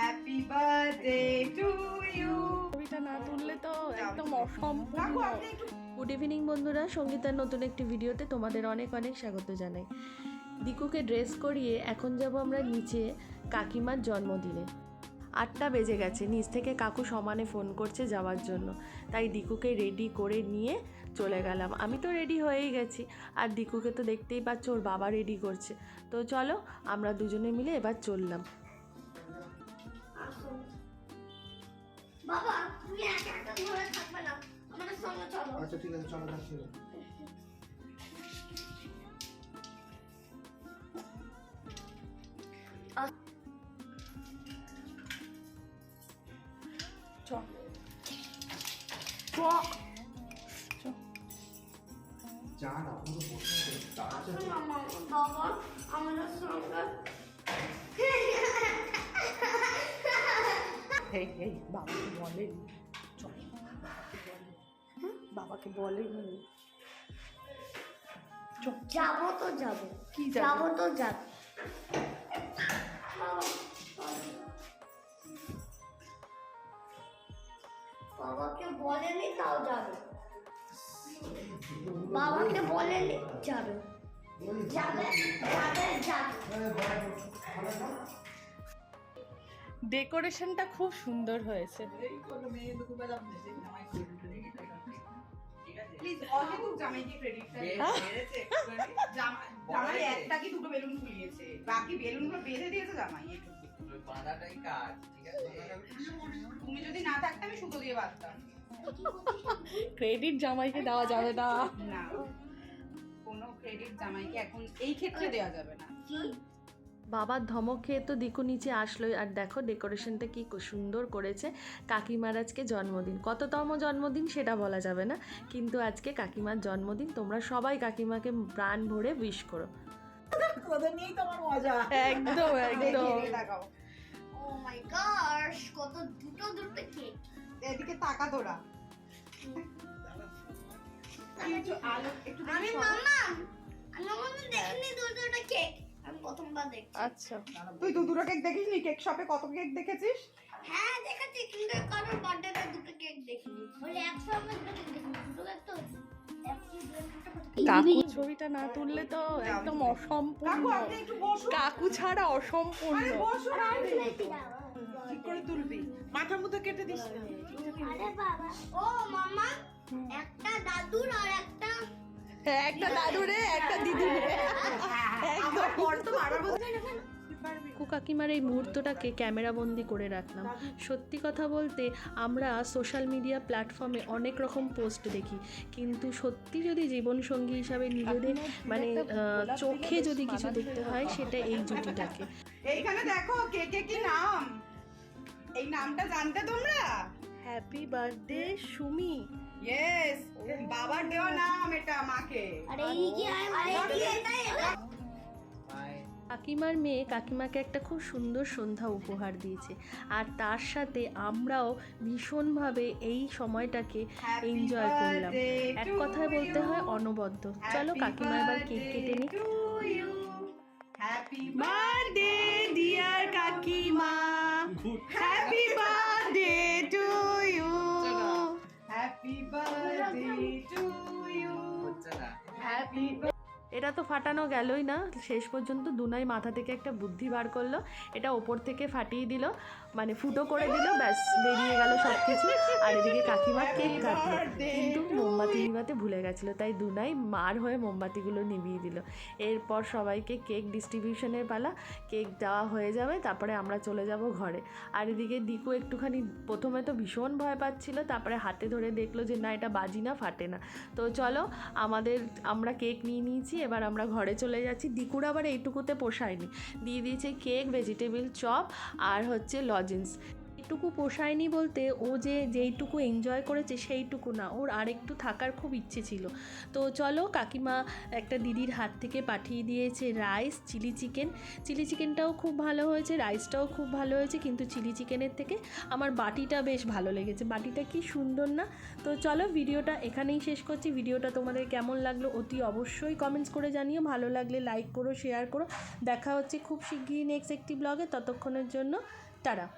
Happy birthday to you ছবিটা না তুললে তো একদম অসম্পূর্ণ। গুড ইভিনিং বন্ধুরা। সঙ্গীতার নতুন একটি ভিডিওতে তোমাদের অনেক অনেক স্বাগত জানাই। দিকুকে ড্রেস করিয়ে এখন যাব আমরা নিচে কাকিমার জন্মদিনে। আটটা বেজে গেছে। নিচ থেকে কাকু সমানে ফোন করছে যাওয়ার জন্য। তাই দিকুকে রেডি করে নিয়ে চলে গেলাম। আমি তো রেডি হয়েই গেছি। আর দিকুকে তো দেখতেই পাচ্ছ ওর বাবা রেডি করছে। তো চলো আমরা দুজনে মিলে এবার চললাম। বাবা তুমি একা একা ঘরে থাকবে না আমাদের সঙ্গে চলো আচ্ছা ঠিক আছে চলো যাচ্ছি যা না পুরো বসে আছে বাবা আমাদের সঙ্গে এই এই বাবাকে বলেন। চল। বাবাকে বলেন। চল। যাব তো যাব। কি যাব তো যাব। বাবাকে বলেনি তাও যাবে। বাবাকে বলেনি যাবে। যাবে যাবে যাবে। ডেকোরেশনটা খুব সুন্দর হয়েছে। প্লিজ অহেতুক জামাইকে ক্রেডিটটা জামাই একটা কি দুটো বেলুন ফুলিয়েছে। বাকি বেলুনগুলো বেঁধে দিয়েছে জামাই এইটুকু। বাঁধাটাই কাজ ঠিক আছে? তুমি যদি না থাকতে আমি সুতো দিয়ে বাঁধতাম। ক্রেডিট জামাইকে দেওয়া যাবে না। না। কোনো ক্রেডিট জামাইকে এখন এই ক্ষেত্রে দেওয়া যাবে না। বাবার ধমক খেয়ে তো দিকু নিচে আসলোই। আর দেখো ডেকোরেশনটা কি সুন্দর করেছে। কাকিমার আজকে জন্মদিন। কততম জন্মদিন সেটা বলা যাবে না। কিন্তু আজকে কাকিমার জন্মদিন। তোমরা সবাই কাকিমাকে প্রাণ ভরে উইশ করো। একদম একদম। ও মাই গশ কত দুটো দুটো কেক এদিকে তাকা তোরা। একটু আলো একটু দেখি। আমি মামা আমি দেখিনি দুটো দুটো কেক আমি প্রথমবার দেখছি। আচ্ছা। তুই দুটো কেক দেখিস নি কেক শপে কত কেক দেখেছিস? হ্যাঁ দেখেছি কিন্তু কারোর বার্থডেতে দুটো কেক দেখিনি। বলে একসঙ্গে দুটো কেক দেখিনি দুটো কেক তো কাকু ছবিটা না তুললে তো একদম কাকু অসম্পূর্ণ। একটু কাকু ছাড়া অসম্পূর্ণ। ঠিক করে তুলবি। মাথার মধ্যে কেটে দিস আরে বাবা। ও মামা একটা দাদুর আর একটা একটা দাদু রে একটা দিদি কাকু কাকিমার এই মুহূর্তটাকে ক্যামেরা বন্দি করে রাখলাম। সত্যি কথা বলতে আমরা সোশ্যাল মিডিয়া প্ল্যাটফর্মে অনেক রকম পোস্ট দেখি। কিন্তু সত্যি যদি জীবনসঙ্গী হিসাবে নিজেদের মানে চোখে যদি কিছু দেখতে হয় সেটা এই জুটিটাকে। এইখানে দেখো কে কে কি নাম? এই নামটা জানতে তোমরা? Happy birthday Sumi. ইয়েস বাবার দেওয়া নাম এটা মাকে আরে এই কি আরে এটা কাকিমার মেয়ে কাকিমাকে একটা খুব সুন্দর সন্ধ্যা উপহার দিয়েছে। আর তার সাথে আমরাও ভীষণভাবে এই সময়টাকে এনজয় করলাম। এক কথায় বলতে হয় অনবদ্য। চলো কাকিমা এবার কেক কেটে নিই। হ্যাপি বার্থডে ডিয়ার কাকিমা। হ্যাপি বার্থডে এটা তো ফাটানো গেলই না। শেষ পর্যন্ত দুনাই মাথা থেকে একটা বুদ্ধি বার করল। এটা ওপর থেকে ফাটিয়ে দিল। মানে ফুটো করে দিল। ব্যাস, বেরিয়ে গেল সব কিছু আর এদিকে কাকিমার কেক কাটলো। মোমবাতি নিভাতে ভুলে গেছিল, তাই দুনাই মার হয়ে মোমবাতিগুলো নিভিয়ে দিল। এরপর সবাইকে কেক ডিস্ট্রিবিউশনের পালা, কেক দেওয়া হয়ে যাবে, তারপরে আমরা চলে যাব ঘরে। আর এদিকে দিকু একটুখানি প্রথমে তো ভীষণ ভয় পাচ্ছিল, তারপরে হাতে ধরে দেখল যে না, এটা বাজি না, ফাটে না। তো চলো, আমাদের, আমরা কেক নিয়ে নিয়েছি, এবার আমরা ঘরে চলে যাচ্ছি। দিকুর আবার এইটুকুতে পোষায়নি। দিয়ে দিয়েছে কেক, ভেজিটেবিল, চপ, আর হচ্ছে লজেন্স। এটুকু পোষায়নি বলতে ও যে যেইটুকু এনজয় করেছে সেইটুকু না, ওর আরেকটু থাকার খুব ইচ্ছে ছিল। তো চলো কাকিমা একটা দিদির হাত থেকে পাঠিয়ে দিয়েছে রাইস চিলি চিকেন চিলি চিকেনটাও খুব ভালো হয়েছে রাইসটাও খুব ভালো হয়েছে, কিন্তু চিলি চিকেনের থেকে আমার বাটিটা বেশ ভালো লেগেছে। বাটিটা কি সুন্দর না? তো চলো ভিডিওটা এখানেই শেষ করছি। ভিডিওটা তোমাদের কেমন লাগল অতি অবশ্যই কমেন্টস করে জানিও। ভালো লাগলে লাইক করো শেয়ার করো। দেখা হচ্ছে খুব শিগগিরই নেক্সট একটি ব্লগে ততক্ষণের জন্য, টাটা।